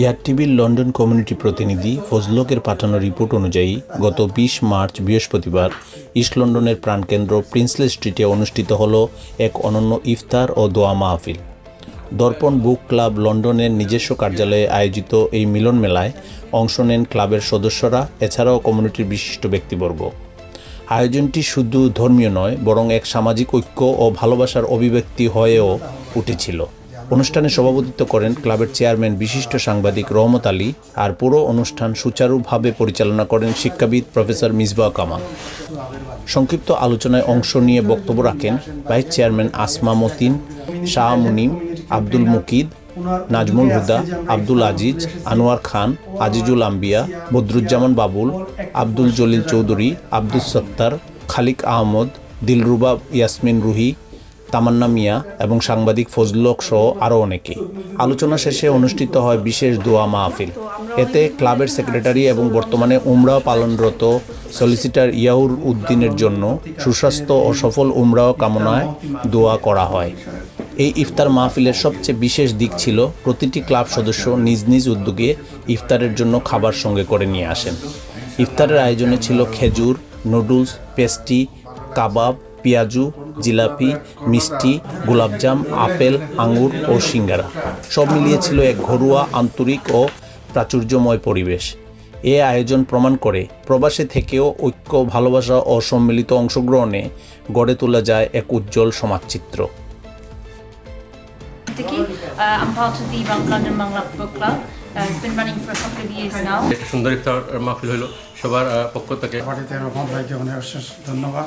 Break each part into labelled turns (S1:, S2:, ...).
S1: ইয়ার টিভির London community প্রতিনিধি ফজলকের পাঠানো রিপোর্ট অনুযায়ী, গত বিশ মার্চ বৃহস্পতিবার ইস্ট লন্ডনের প্রাণকেন্দ্র প্রিন্সলে স্ট্রিটে অনুষ্ঠিত হল এক অনন্য ইফতার ও দোয়া মাহফিল। দর্পণ বুক ক্লাব লন্ডনের নিজস্ব কার্যালয়ে আয়োজিত এই মিলন মেলায় অংশ নেন ক্লাবের সদস্যরা, এছাড়াও কমিউনিটির বিশিষ্ট ব্যক্তিবর্গ। আয়োজনটি শুধু ধর্মীয় নয়, বরং এক সামাজিক ঐক্য ও ভালোবাসার অভিব্যক্তি হয়েও উঠেছিল। অনুষ্ঠানে সভাপতিত্ব করেন ক্লাবের চেয়ারম্যান বিশিষ্ট সাংবাদিক রহমত আলী আর পুরো অনুষ্ঠান সুচারুভাবে পরিচালনা করেন শিক্ষাবিদ প্রফেসর মিসবাহ কামাল। সংক্ষিপ্ত আলোচনায় অংশ নিয়ে বক্তব্য রাখেন ভাইস চেয়ারম্যান আসমা মতিন, শাহ মুনিম, আব্দুল মুকিদ, নাজমুল হুদা, আব্দুল আজিজ, আনোয়ার খান, আজিজুল আম্বিয়া, বদরুজ্জামান বাবুল, আব্দুল জলিল চৌধুরী আব্দুল সত্তার, খালিক আহমদ, দিলরুবা ইয়াসমিন রুহি তামান্না মিয়া এবং সাংবাদিক ফজলক সহ আরও অনেকে। আলোচনা শেষে অনুষ্ঠিত হয় বিশেষ দোয়া মাহফিল। এতে ক্লাবের সেক্রেটারি এবং বর্তমানে উমরা পালনরত সলিসিটার ইয়াহুর উদ্দিনের জন্য সুস্বাস্থ্য ও সফল উমরাও কামনায় দোয়া করা হয়। এই ইফতার মাহফিলের সবচেয়ে বিশেষ দিক ছিল প্রতিটি ক্লাব সদস্য নিজ নিজ উদ্যোগে ইফতারের জন্য খাবার সঙ্গে করে নিয়ে আসেন। ইফতারের আয়োজনে ছিল খেজুর, নুডলস, পেস্টি, কাবাব, পেঁয়াজু জিলাপি মিষ্টি গোলাপজাম আপেল আঙ্গুর ও সিঙ্গারা সব মিলিয়ে ছিল এক ঘরোয়া আন্তরিক ও প্রাচুর্যময় পরিবেশ এ আয়োজন প্রমাণ করে প্রবাসে থেকেও ঐক্য ভালোবাসা ও সম্মিলিত অংশগ্রহণে গড়ে তোলা যায় এক উজ্জ্বল সমাজচিত্র
S2: Vicky. I'm part of the Bank London Bangla Book Club. Uh, it's been running for a couple of years now.
S3: একটা সুন্দর ইফতার মাহফিল হলো সবার পক্ষ থেকে
S4: বাড়িতে রকম ভাইকে অনেক অশেষ ধন্যবাদ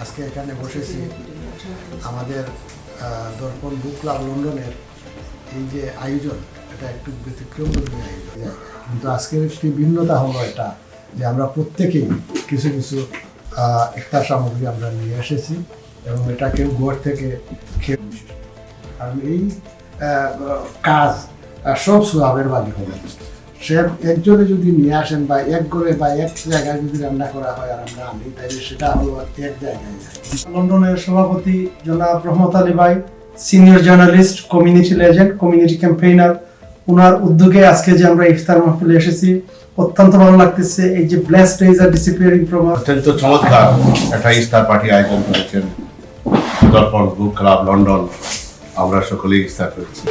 S5: আজকে এখানে বসেছি আমাদের দর্পণ বুক ক্লাব লন্ডনের এই যে আয়োজন এটা একটু ব্যতিক্রম ধর্মী আয়োজন কিন্তু আজকের একটি ভিন্নতা হলো এটা, যে আমরা প্রত্যেকেই কিছু কিছু ইফতার সামগ্রী আমরা নিয়ে এসেছি এবং এটা কেউ ঘর থেকে খেয়ে এই কাজ সব সোয়াবের বাড়ি হবে। সে একজনে যদি নিয়ে আসেন বা এক করে বা এক জায়গায় যদি রান্না করা হয় আর আমরা আনি তাহলে সেটা হলো এক জায়গায়
S4: লন্ডনের সভাপতি জনাব রহমত আলী ভাই senior journalist community legend community campaigner ওনার উদ্যোগে আজকে যে আমরা ইফতার মাহফিলে এসেছি অত্যন্ত ভালো লাগতেছে এই যে ব্লেসড ডেজ আর ডিসিপ্লিনিং ফ্রম
S6: অত্যন্ত চমৎকার একটা ইস্তার পার্টি আয়োজন করেছেন। দর্পণ বুক ক্লাব লন্ডন। আমরা সকলেই স্টার্ট করছি।